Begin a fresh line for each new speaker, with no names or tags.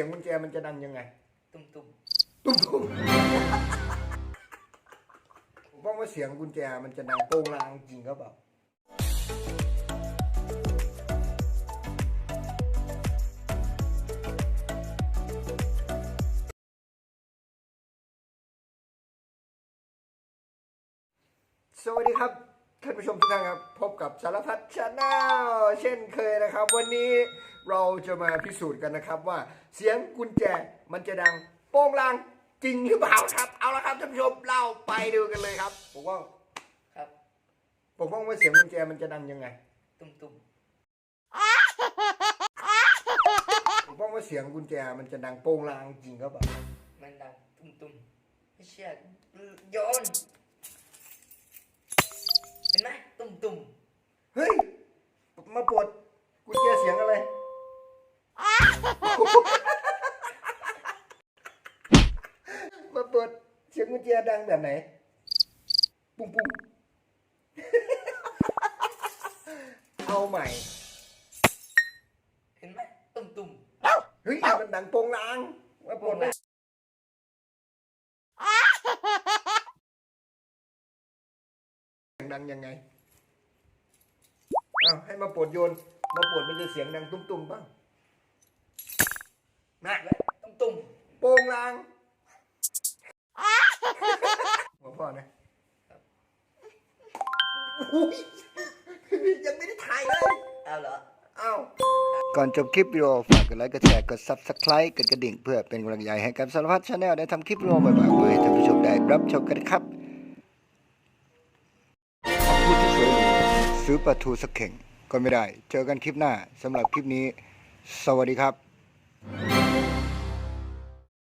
สียงกุญแจมันจะดังยังไง
ตุ้มตุ้ม
ตุ้มตุ้มผมว่าว่าเสียงกุญแจมันจะดังโป้งลางจริงก็เปล่าสวัสดีครับท่านผู้ชมทุกท่านครับ พบกับสารพัดชาแนลเช่นเคยนะครับ วันนี้ เราจะมาพิสูจน์กันนะครับว่าเสียงกุญแจมันจะดังโป้งลางจริงหรือเปล่าครับ เอาละครับท่านผู้ชมเราไปดูกันเลยครับผมว่า
ครับ
ผมว่าว่าเสียงกุญแจมันจะดังยังไง
ตุ้มตุ้ม
ผมว่าว่าเสียงกุญแจมันจะดังโป้งลางจริงก็เปล่า
มันดังตุ้มตุ้มไม่เชื่อโยนเห็นไหมตุ้มตุ้ม
เฮ้ยมาปวดกุญแจเสียงอะไร ยงกุญแจดังแบบไหน ปุ้งปุ้งเอาใหม่
เห็นไหมตุ้มตุ้ม
เฮ้ยมันดังโปงลางมาปวดไหมดังยังไงเอาให้มาปวดโยน มาปวดมันจะเสียงดังตุ้มๆบ้างนะ
เห็นไหมตุ้มตุ้ม
โปงลางหัวพ่อ นะอุ๊ยยังไม่ได้ถ่ายเลย
เอาเหรอ
เอ้าก่อนจบคลิปวิดีโอฝากกดไลค์กดแชร์กด Subscribe กดกระดิ่งเพื่อเป็นกำลังใจให้กับสารพัดชาแนลได้ทำคลิปวิดีโอใหม่ๆเพื่อให้ท่านผู้ชมได้รับชมกันครับคำพูดที่สวยหรูซื้อปลาทูสักเข่งก็ไม่ได้ เจอกันคลิปหน้าสำหรับคลิปนี้ สวัสดีครับ